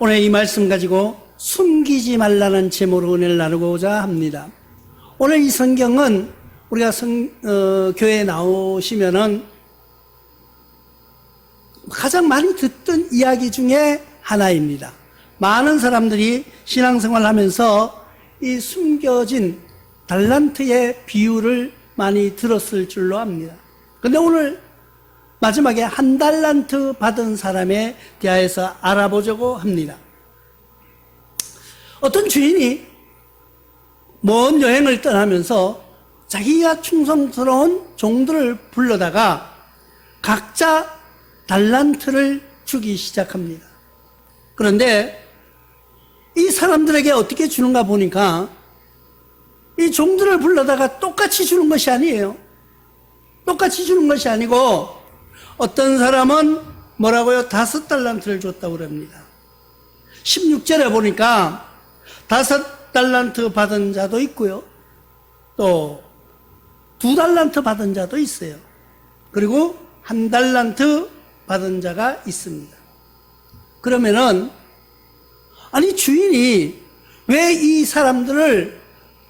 오늘 이 말씀 가지고 숨기지 말라는 제목으로 은혜를 나누고자 합니다. 오늘 이 성경은 우리가 성, 어, 교회에 나오시면은 가장 많이 듣던 이야기 중에 하나입니다. 많은 사람들이 신앙생활 하면서 이 숨겨진 달란트의 비유를 많이 들었을 줄로 압니다. 근데 오늘 마지막에 한 달란트 받은 사람에 대하여서 알아보자고 합니다. 어떤 주인이 먼 여행을 떠나면서 자기가 충성스러운 종들을 불러다가 각자 달란트를 주기 시작합니다. 그런데 이 사람들에게 어떻게 주는가 보니까 이 종들을 불러다가 똑같이 주는 것이 아니에요. 똑같이 주는 것이 아니고 어떤 사람은 뭐라고요? 다섯 달란트를 줬다고 그럽니다. 16절에 보니까 다섯 달란트 받은 자도 있고요. 또 두 달란트 받은 자도 있어요. 그리고 한 달란트 받은 자가 있습니다. 그러면은 아니 주인이 왜 이 사람들을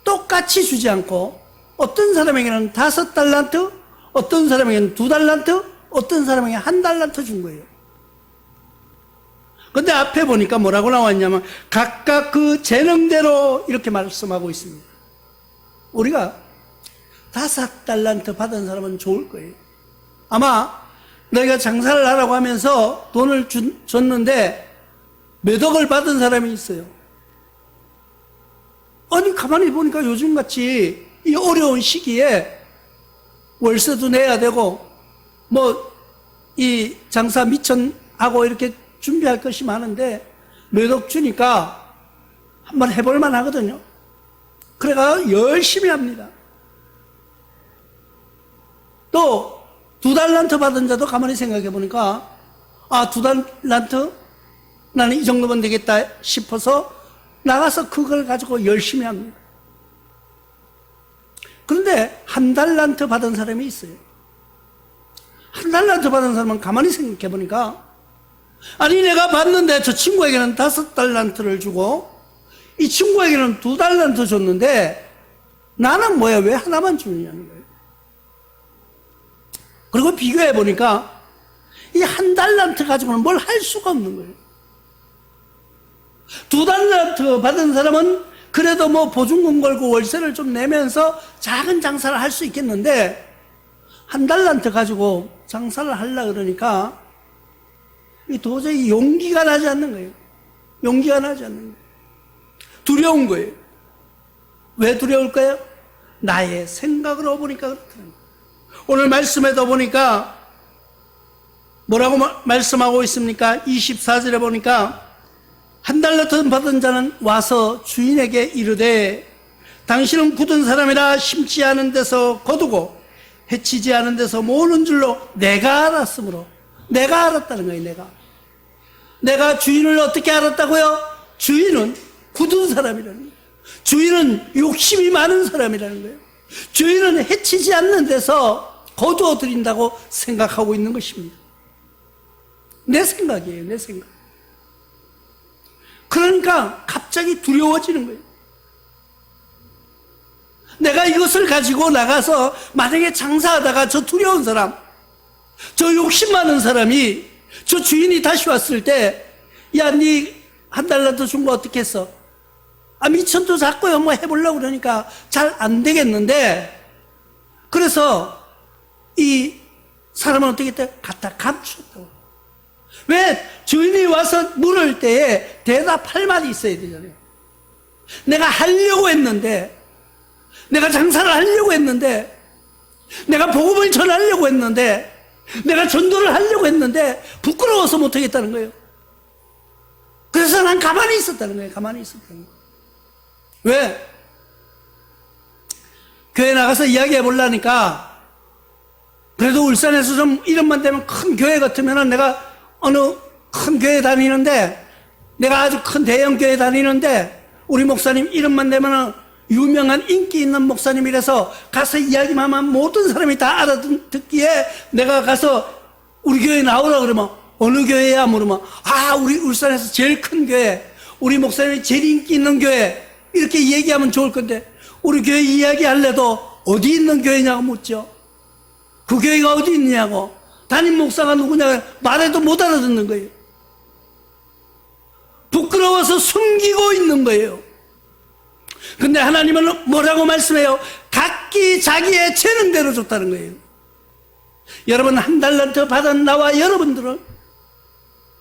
똑같이 주지 않고 어떤 사람에게는 다섯 달란트, 어떤 사람에게는 두 달란트, 어떤 사람에게 한 달란트 준 거예요. 근데 앞에 보니까 뭐라고 나왔냐면 각각 그 재능대로 이렇게 말씀하고 있습니다. 우리가 다섯 달란트 받은 사람은 좋을 거예요. 아마 너희가 장사를 하라고 하면서 돈을 준- 줬는데 몇 억을 받은 사람이 있어요. 아니, 가만히 보니까 요즘 같이 이 어려운 시기에 월세도 내야 되고, 뭐, 이 장사 미천하고 이렇게 준비할 것이 많은데, 몇 억 주니까 한번 해볼만 하거든요. 그래가 열심히 합니다. 또, 두 달란트 받은 자도 가만히 생각해 보니까, 아, 두 달란트? 나는 이 정도면 되겠다 싶어서 나가서 그걸 가지고 열심히 합니다. 그런데 한 달란트 받은 사람이 있어요. 한 달란트 받은 사람은 가만히 생각해 보니까, 아니, 내가 받는데 저 친구에게는 다섯 달란트를 주고, 이 친구에게는 두 달란트 줬는데, 나는 뭐야, 왜 하나만 주느냐는 거예요. 그리고 비교해 보니까 이 한 달란트 가지고는 뭘 할 수가 없는 거예요. 두 달란트 받은 사람은 그래도 뭐 보증금 걸고 월세를 좀 내면서 작은 장사를 할 수 있겠는데 한 달란트 가지고 장사를 하려 그러니까 이 도저히 용기가 나지 않는 거예요. 용기가 나지 않는 거예요. 두려운 거예요. 왜 두려울까요? 나의 생각으로 보니까 그렇다는 거예요. 오늘 말씀에도 보니까 뭐라고 마- 말씀하고 있습니까? 24절에 보니까 한 달러턴 받은 자는 와서 주인에게 이르되 당신은 굳은 사람이라 심지 않은 데서 거두고 해치지 않은 데서 모으는 줄로 내가 알았으므로 내가 알았다는 거예요 내가 내가 주인을 어떻게 알았다고요? 주인은 굳은 사람이라는 거예요 주인은 욕심이 많은 사람이라는 거예요 주인은 해치지 않는 데서 거두어 드린다고 생각하고 있는 것입니다. 내 생각이에요, 내 생각. 그러니까 갑자기 두려워지는 거예요. 내가 이것을 가지고 나가서 만약에 장사하다가 저 두려운 사람, 저 욕심 많은 사람이 저 주인이 다시 왔을 때, 야, 니 한 달라도 준 거 어떻게 했어? 아, 미천도 잡고요. 뭐 해보려고 그러니까 잘 안 되겠는데, 그래서 이 사람은 어떻게 했다? 갖다 감췄다고. 왜 주인이 와서 물을 때에 대답할 말이 있어야 되잖아요. 내가 하려고 했는데, 내가 장사를 하려고 했는데, 내가 복음을 전하려고 했는데, 내가 전도를 하려고 했는데, 부끄러워서 못하겠다는 거예요. 그래서 난 가만히 있었다는 거예요. 가만히 있었다는 거예요. 왜? 교회 나가서 이야기해 보려니까 그래도 울산에서 좀 이름만 되면 큰 교회 같으면 내가 어느 큰 교회 다니는데 내가 아주 큰 대형 교회 다니는데 우리 목사님 이름만 되면 유명한 인기 있는 목사님이라서 가서 이야기만 하면 모든 사람이 다 알아듣기에 내가 가서 우리 교회 나오라 그러면 어느 교회야 물으면 아 우리 울산에서 제일 큰 교회 우리 목사님이 제일 인기 있는 교회 이렇게 얘기하면 좋을 건데 우리 교회 이야기할래도 어디 있는 교회냐고 묻죠. 그 교회가 어디 있느냐고. 담임 목사가 누구냐 말해도 못 알아듣는 거예요. 부끄러워서 숨기고 있는 거예요 근데 하나님은 뭐라고 말씀해요 각기 자기의 재능대로 줬다는 거예요 여러분 한 달란트 받은 나와 여러분들은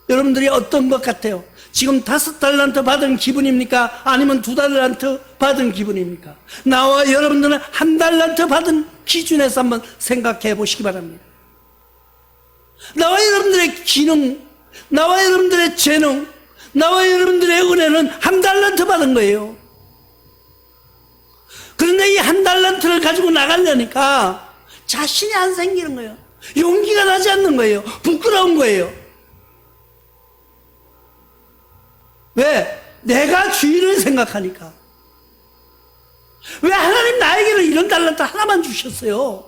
여러분들이 어떤 것 같아요? 지금 다섯 달란트 받은 기분입니까? 아니면 두 달란트 받은 기분입니까? 나와 여러분들은 한 달란트 받은 기준에서 한번 생각해 보시기 바랍니다. 나와 여러분들의 기능, 나와 여러분들의 재능, 나와 여러분들의 은혜는 한 달란트 받은 거예요. 그런데 이 한 달란트를 가지고 나가려니까 자신이 안 생기는 거예요. 용기가 나지 않는 거예요. 부끄러운 거예요. 왜? 내가 주인을 생각하니까. 왜 하나님 나에게는 이런 달란트 하나만 주셨어요?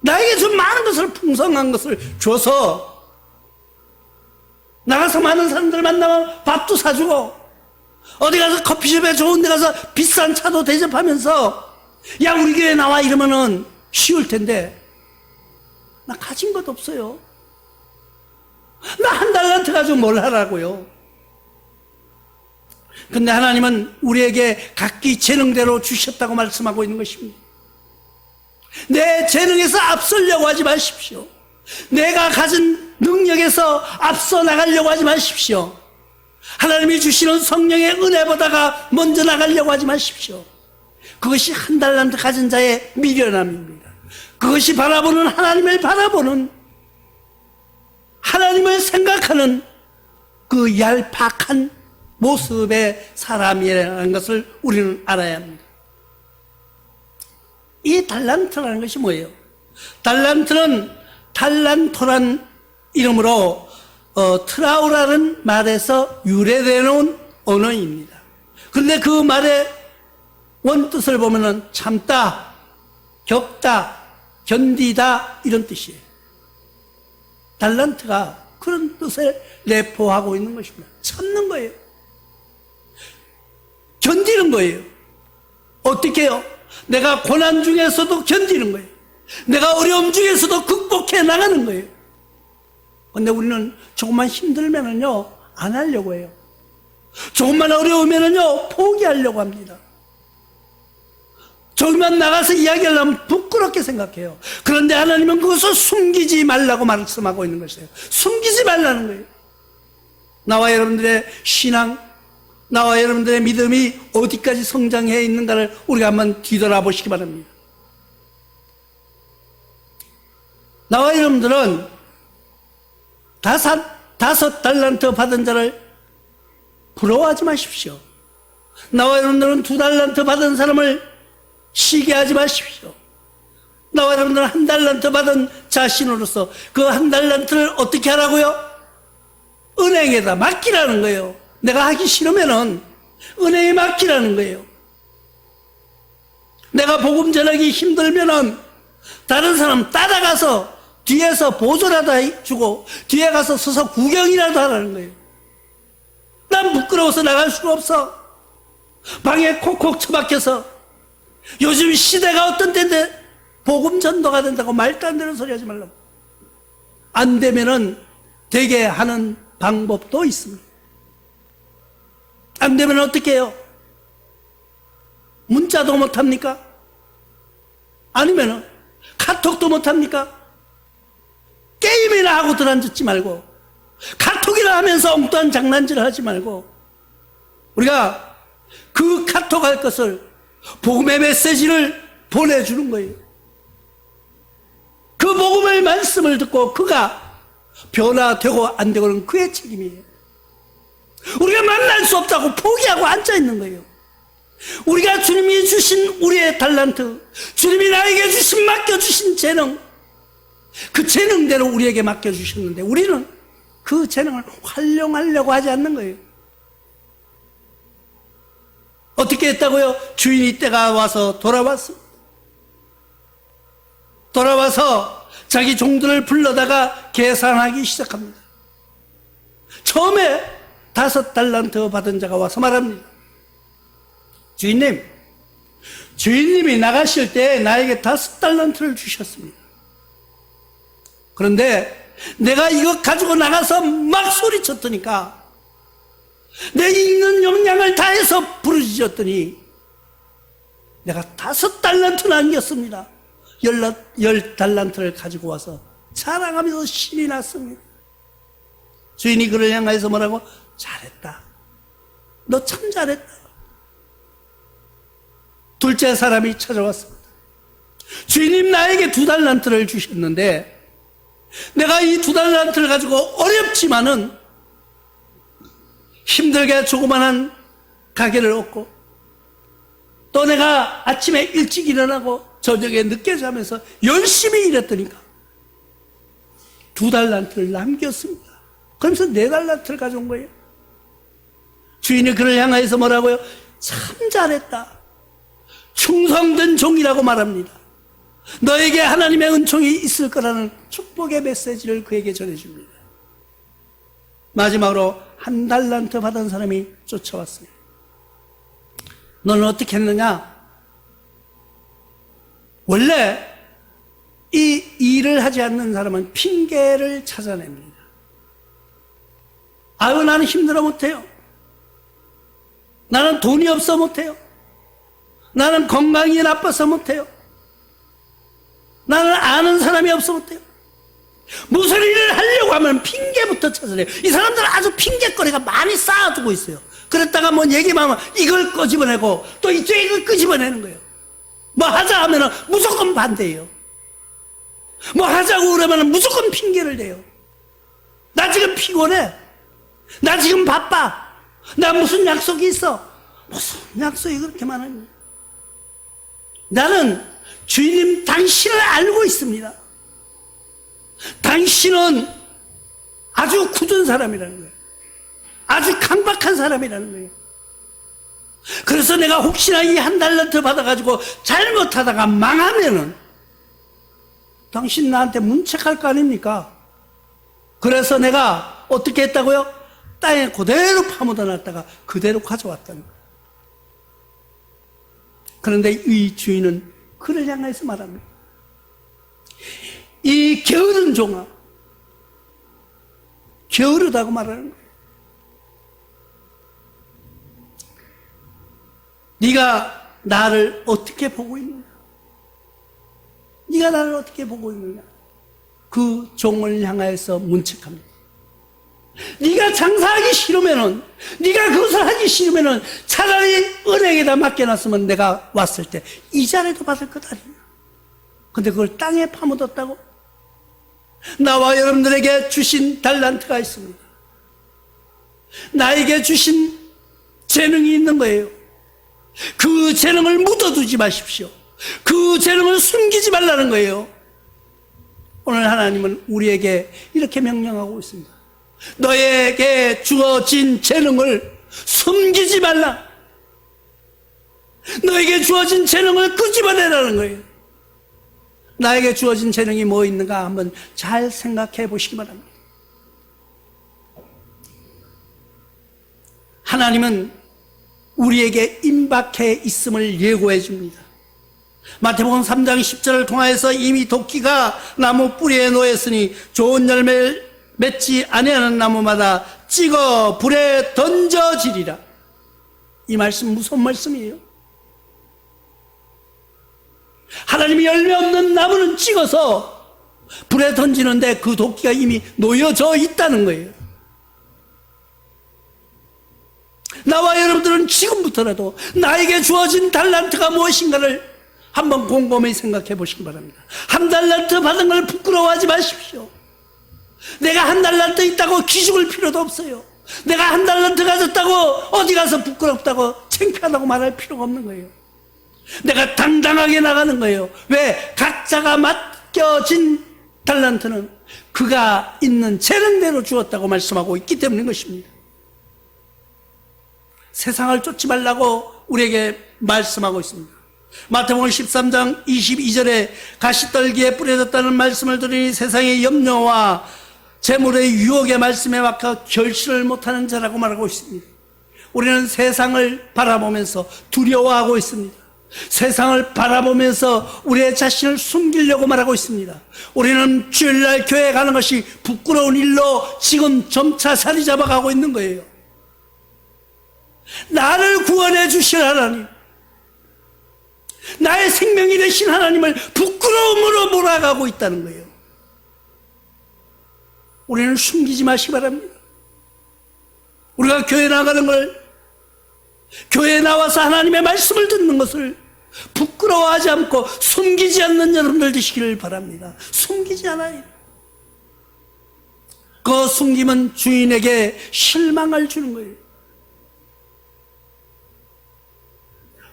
나에게 좀 많은 것을 풍성한 것을 줘서 나가서 많은 사람들 만나면 밥도 사주고 어디 가서 커피숍에 좋은 데 가서 비싼 차도 대접하면서 야 우리 교회 나와 이러면은 쉬울 텐데 나 가진 것 없어요. 나 한 달란트 가지고 뭘 하라고요? 근데 하나님은 우리에게 각기 재능대로 주셨다고 말씀하고 있는 것입니다. 내 재능에서 앞서려고 하지 마십시오. 내가 가진 능력에서 앞서 나가려고 하지 마십시오. 하나님이 주시는 성령의 은혜보다가 먼저 나가려고 하지 마십시오. 그것이 한 달란트 가진 자의 미련함입니다. 그것이 바라보는 하나님을 바라보는 하나님을 생각하는 그 얄팍한 모습의 사람이라는 것을 우리는 알아야 합니다. 이 달란트라는 것이 뭐예요? 달란트는 달란토란 이름으로 어, 트라우라는 말에서 유래되는 언어입니다. 근데 그 말의 원뜻을 보면은 참다, 겪다, 견디다 이런 뜻이에요. 달란트가 그런 뜻을 내포하고 있는 것입니다. 참는 거예요. 견디는 거예요. 어떻게 해요? 내가 고난 중에서도 견디는 거예요. 내가 어려움 중에서도 극복해 나가는 거예요. 근데 우리는 조금만 힘들면은요, 안 하려고 해요. 조금만 어려우면은요, 포기하려고 합니다. 저기만 나가서 이야기하려면 부끄럽게 생각해요. 그런데 하나님은 그것을 숨기지 말라고 말씀하고 있는 것이에요. 숨기지 말라는 거예요. 나와 여러분들의 신앙, 나와 여러분들의 믿음이 어디까지 성장해 있는가를 우리가 한번 뒤돌아보시기 바랍니다. 나와 여러분들은 다섯, 다섯 달란트 받은 자를 부러워하지 마십시오. 나와 여러분들은 두 달란트 받은 사람을 시기하지 마십시오. 나와 여러분들은 한 달란트 받은 자신으로서 그 한 달란트를 어떻게 하라고요? 은행에다 맡기라는 거예요. 내가 하기 싫으면은 은행에 맡기라는 거예요. 내가 복음 전하기 힘들면은 다른 사람 따라가서 뒤에서 보조라도 해주고 뒤에 가서 서서 구경이라도 하라는 거예요. 난 부끄러워서 나갈 수가 없어. 방에 콕콕 처박혀서 요즘 시대가 어떤 때인데 복음 전도가 된다고 말도 안 되는 소리 하지 말라고. 안 되면은 되게 하는 방법도 있습니다. 안 되면 어떻게 해요? 문자도 못 합니까? 아니면은 카톡도 못 합니까? 게임이나 하고 들어앉지 말고 카톡이나 하면서 엉뚱한 장난질을 하지 말고 우리가 그 카톡 할 것을 복음의 메시지를 보내주는 거예요. 그 복음의 말씀을 듣고 그가 변화되고 안 되고는 그의 책임이에요. 우리가 만날 수 없다고 포기하고 앉아 있는 거예요. 우리가 주님이 주신 우리의 달란트, 주님이 나에게 주신 맡겨주신 재능, 그 재능대로 우리에게 맡겨주셨는데 우리는 그 재능을 활용하려고 하지 않는 거예요. 어떻게 했다고요? 주인이 때가 와서 돌아왔어. 돌아와서 자기 종들을 불러다가 계산하기 시작합니다. 처음에 다섯 달란트 받은 자가 와서 말합니다. 주인님, 주인님이 나가실 때 나에게 다섯 달란트를 주셨습니다. 그런데 내가 이거 가지고 나가서 막 소리쳤더니까 내 있는 역량을 다해서 부르짖었더니 내가 다섯 달란트 남겼습니다. 열, 열 달란트를 가지고 와서 자랑하면서 신이 났습니다. 주인이 그를 향하여서 뭐라고? 잘했다. 너 참 잘했다. 둘째 사람이 찾아왔습니다. 주인님 나에게 두 달란트를 주셨는데 내가 이 두 달란트를 가지고 어렵지만은 힘들게 조그만한 가게를 얻고 또 내가 아침에 일찍 일어나고 저녁에 늦게 자면서 열심히 일했더니까 두 달란트를 남겼습니다. 그러면서 네 달란트를 가져온 거예요. 주인이 그를 향하여서 뭐라고요? 참 잘했다. 충성된 종이라고 말합니다. 너에게 하나님의 은총이 있을 거라는 축복의 메시지를 그에게 전해줍니다. 마지막으로 한 달란트 받은 사람이 쫓아왔어요. 너는 어떻게 했느냐? 원래 이 일을 하지 않는 사람은 핑계를 찾아냅니다. 아유, 나는 힘들어 못해요. 나는 돈이 없어 못해요. 나는 건강이 나빠서 못해요. 나는 아는 사람이 없어 못해요. 무슨 일을 하려고 하면 핑계부터 찾아내요. 이 사람들은 아주 핑계거리가 많이 쌓아두고 있어요. 그랬다가 뭐 얘기만 하면 이걸 끄집어내고 또 이쪽에 이걸 끄집어내는 거예요. 뭐 하자 하면은 무조건 반대예요. 뭐 하자고 그러면은 무조건 핑계를 대요. 나 지금 피곤해. 나 지금 바빠. 나 무슨 약속이 있어. 무슨 약속이 그렇게 많아요. 나는 주인님 당신을 알고 있습니다. 당신은 아주 굳은 사람이라는 거예요. 아주 강박한 사람이라는 거예요. 그래서 내가 혹시나 이 한 달란트 받아가지고 잘못하다가 망하면은 당신 나한테 문책할 거 아닙니까? 그래서 내가 어떻게 했다고요? 땅에 그대로 파묻어 놨다가 그대로 가져왔다는 거예요. 그런데 이 주인은 그를 향해서 말합니다. 이 게으른 종아, 게으르다고 말하는 거예요. 네가 나를 어떻게 보고 있느냐? 네가 나를 어떻게 보고 있느냐? 그 종을 향하여서 문책합니다. 네가 장사하기 싫으면은 네가 그것을 하기 싫으면은 차라리 은행에다 맡겨놨으면 내가 왔을 때 이자라도 받을 것 아니냐? 근데 그걸 땅에 파묻었다고? 나와 여러분들에게 주신 달란트가 있습니다. 나에게 주신 재능이 있는 거예요. 그 재능을 묻어두지 마십시오. 그 재능을 숨기지 말라는 거예요. 오늘 하나님은 우리에게 이렇게 명령하고 있습니다. 너에게 주어진 재능을 숨기지 말라. 너에게 주어진 재능을 끄집어내라는 거예요. 나에게 주어진 재능이 뭐 있는가 한번 잘 생각해 보시기 바랍니다. 하나님은 우리에게 임박해 있음을 예고해 줍니다. 마태복음 3장 10절을 통하여서 이미 도끼가 나무 뿌리에 놓였으니 좋은 열매를 맺지 아니하는 나무마다 찍어 불에 던져지리라. 이 말씀 무서운 말씀이에요. 하나님이 열매 없는 나무는 찍어서 불에 던지는데 그 도끼가 이미 놓여져 있다는 거예요. 나와 여러분들은 지금부터라도 나에게 주어진 달란트가 무엇인가를 한번 곰곰이 생각해 보시기 바랍니다. 한 달란트 받은 걸 부끄러워하지 마십시오. 내가 한 달란트 있다고 기죽을 필요도 없어요. 내가 한 달란트 가졌다고 어디 가서 부끄럽다고 창피하다고 말할 필요가 없는 거예요. 내가 당당하게 나가는 거예요. 왜? 각자가 맡겨진 달란트는 그가 있는 재능대로 주었다고 말씀하고 있기 때문인 것입니다. 세상을 쫓지 말라고 우리에게 말씀하고 있습니다. 마태복음 13장 22절에 가시떨기에 뿌려졌다는 말씀을 들으니 세상의 염려와 재물의 유혹의 말씀에 막혀 결실을 못하는 자라고 말하고 있습니다. 우리는 세상을 바라보면서 두려워하고 있습니다. 세상을 바라보면서 우리의 자신을 숨기려고 말하고 있습니다. 우리는 주일날 교회 가는 것이 부끄러운 일로 지금 점차 자리 잡아가고 있는 거예요. 나를 구원해 주실 하나님, 나의 생명이 되신 하나님을 부끄러움으로 몰아가고 있다는 거예요. 우리는 숨기지 마시기 바랍니다. 우리가 교회 나가는 걸, 교회에 나와서 하나님의 말씀을 듣는 것을 부끄러워하지 않고 숨기지 않는 여러분들 되시기를 바랍니다. 숨기지 않아요. 그 숨김은 주인에게 실망을 주는 거예요.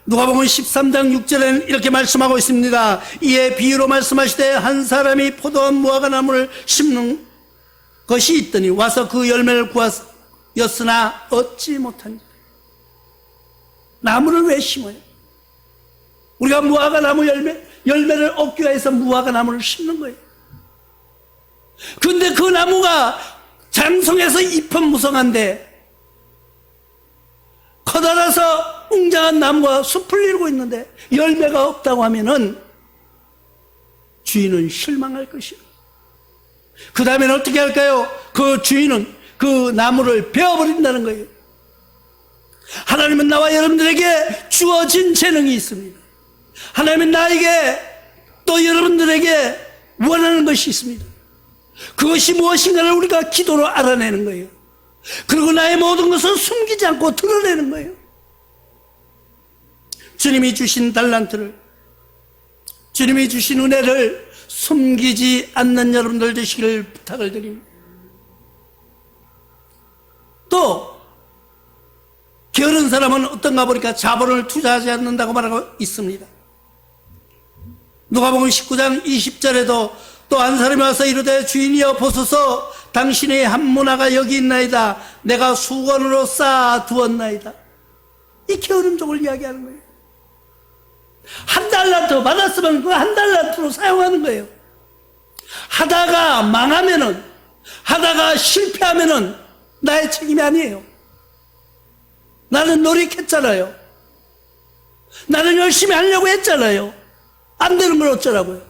누가복음 13장 6절에는 이렇게 말씀하고 있습니다. 이에 비유로 말씀하시되 한 사람이 포도원 무화과 나무를 심는 것이 있더니 와서 그 열매를 구하였으나 얻지 못한다. 나무를 왜 심어요? 우리가 무화과 나무 열매, 열매를 얻기 위해서 무화과 나무를 심는 거예요. 근데 그 나무가 장성해서 잎은 무성한데 커다라서 웅장한 나무가 숲을 이루고 있는데 열매가 없다고 하면은 주인은 실망할 것이요. 그 다음에는 어떻게 할까요? 그 주인은 그 나무를 베어버린다는 거예요. 하나님은 나와 여러분들에게 주어진 재능이 있습니다. 하나님은 나에게 또 여러분들에게 원하는 것이 있습니다. 그것이 무엇인가를 우리가 기도로 알아내는 거예요. 그리고 나의 모든 것을 숨기지 않고 드러내는 거예요. 주님이 주신 달란트를, 주님이 주신 은혜를 숨기지 않는 여러분들 되시기를 부탁을 드립니다. 또, 게으른 사람은 어떤가 보니까 자본을 투자하지 않는다고 말하고 있습니다. 누가복음 19장 20절에도 또 한 사람이 와서 이르되 주인이여 보소서 당신의 한 문화가 여기 있나이다 내가 수건으로 쌓아 두었나이다 이 게으른 종을 이야기하는 거예요 한 달란트 받았으면 그 한 달란트로 사용하는 거예요. 하다가 망하면은 하다가 실패하면은 나의 책임이 아니에요. 나는 노력했잖아요. 나는 열심히 하려고 했잖아요. 안 되는 걸 어쩌라고요?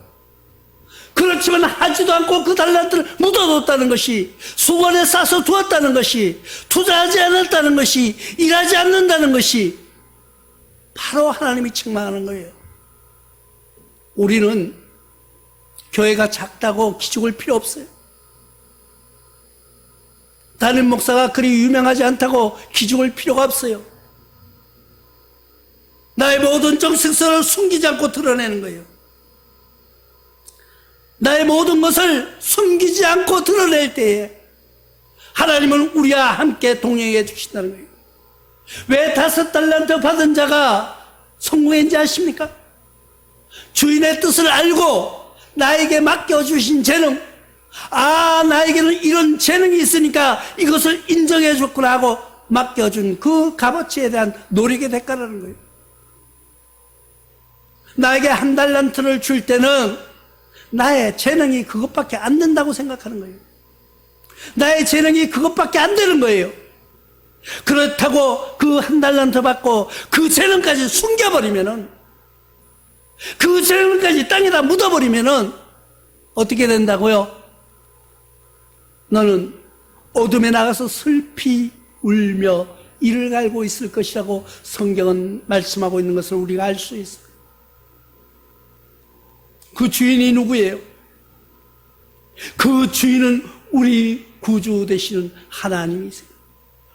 그렇지만 하지도 않고 그 달란트를 묻어뒀다는 것이 수건에 싸서 두었다는 것이 투자하지 않았다는 것이 일하지 않는다는 것이 바로 하나님이 책망하는 거예요. 우리는 교회가 작다고 기죽을 필요 없어요. 담임 목사가 그리 유명하지 않다고 기죽을 필요가 없어요. 나의 모든 정식서를 숨기지 않고 드러내는 거예요. 나의 모든 것을 숨기지 않고 드러낼 때에 하나님은 우리와 함께 동행해 주신다는 거예요. 왜 다섯 달란트 받은 자가 성공했는지 아십니까? 주인의 뜻을 알고 나에게 맡겨주신 재능, 아, 나에게는 이런 재능이 있으니까 이것을 인정해 줬구나 하고 맡겨준 그 값어치에 대한 노력의 대가라는 거예요. 나에게 한 달란트를 줄 때는 나의 재능이 그것밖에 안 된다고 생각하는 거예요. 나의 재능이 그것밖에 안 되는 거예요. 그렇다고 그 한 달란트 받고 그 재능까지 숨겨버리면은 그 재능까지 땅에다 묻어버리면은 어떻게 된다고요? 너는 어둠에 나가서 슬피 울며 이를 갈고 있을 것이라고 성경은 말씀하고 있는 것을 우리가 알 수 있어요. 그 주인이 누구예요? 그 주인은 우리 구주 되시는 하나님이세요.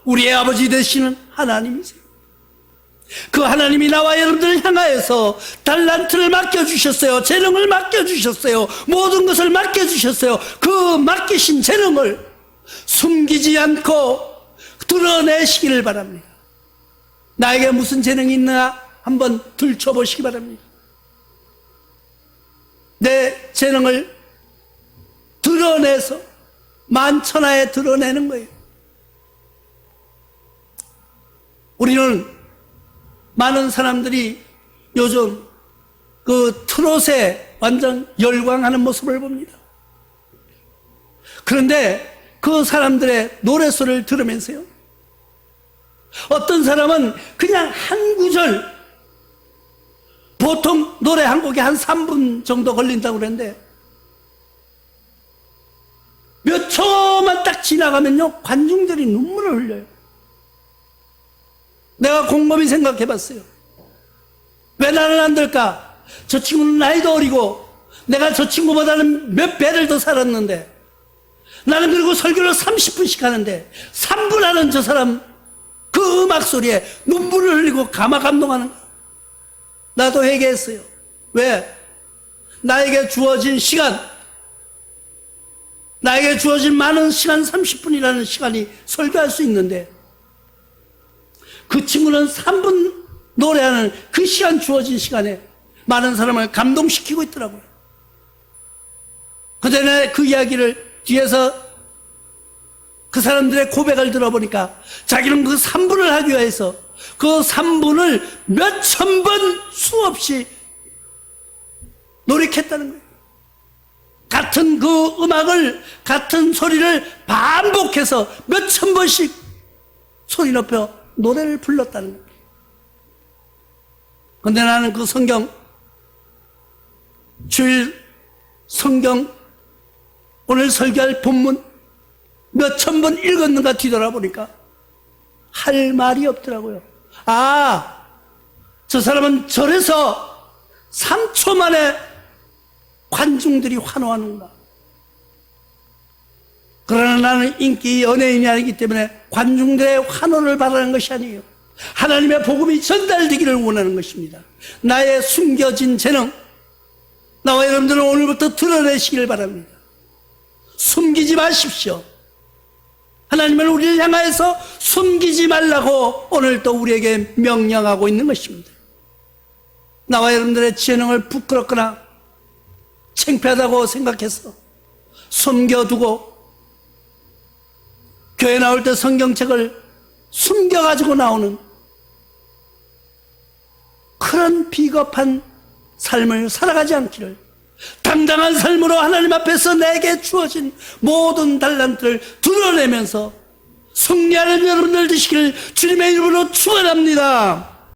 우리의 아버지 되시는 하나님이세요. 그 하나님이 나와 여러분들을 향하여서 달란트를 맡겨주셨어요. 재능을 맡겨주셨어요. 모든 것을 맡겨주셨어요. 그 맡기신 재능을 숨기지 않고 드러내시기를 바랍니다. 나에게 무슨 재능이 있나 한번 들춰보시기 바랍니다. 내 재능을 드러내서 만천하에 드러내는 거예요. 우리는 많은 사람들이 요즘 그 트롯에 완전 열광하는 모습을 봅니다. 그런데 그 사람들의 노래소리를 들으면서요. 어떤 사람은 그냥 한 구절, 보통 노래 한 곡에 한 3분 정도 걸린다고 그러는데, 몇 초만 딱 지나가면요, 관중들이 눈물을 흘려요. 내가 곰곰이 생각해 봤어요. 왜 나는 안 될까? 저 친구는 나이도 어리고, 내가 저 친구보다는 몇 배를 더 살았는데, 나는 그리고 설교를 30분씩 하는데, 3분 하는 저 사람, 그 음악 소리에 눈물을 흘리고 가마 감동하는 거. 나도 회개했어요. 왜? 나에게 주어진 시간, 나에게 주어진 많은 시간 30분이라는 시간이 설교할 수 있는데 그 친구는 3분 노래하는 그 시간 주어진 시간에 많은 사람을 감동시키고 있더라고요. 그전에 그 이야기를 뒤에서 그 사람들의 고백을 들어보니까 자기는 그 3분을 하기 위해서 그 3분을 몇 천 번 수없이 노력했다는 거예요. 같은 그 음악을, 같은 소리를 반복해서 몇 천 번씩 소리 높여 노래를 불렀다는 거예요. 근데 나는 그 성경, 주일 성경, 오늘 설교할 본문 몇 천 번 읽었는가 뒤돌아보니까 할 말이 없더라고요. 아, 저 사람은 절에서 3초 만에 관중들이 환호하는구나. 그러나 나는 인기 연예인이 아니기 때문에 관중들의 환호를 바라는 것이 아니에요. 하나님의 복음이 전달되기를 원하는 것입니다. 나의 숨겨진 재능, 나와 여러분들은 오늘부터 드러내시길 바랍니다. 숨기지 마십시오. 하나님은 우리를 향하여서 숨기지 말라고 오늘 또 우리에게 명령하고 있는 것입니다. 나와 여러분들의 재능을 부끄럽거나 창피하다고 생각해서 숨겨두고 교회 나올 때 성경책을 숨겨가지고 나오는 그런 비겁한 삶을 살아가지 않기를 당당한 삶으로 하나님 앞에서 내게 주어진 모든 달란트를 드러내면서 승리하는 여러분들 되시기를 주님의 이름으로 축원합니다.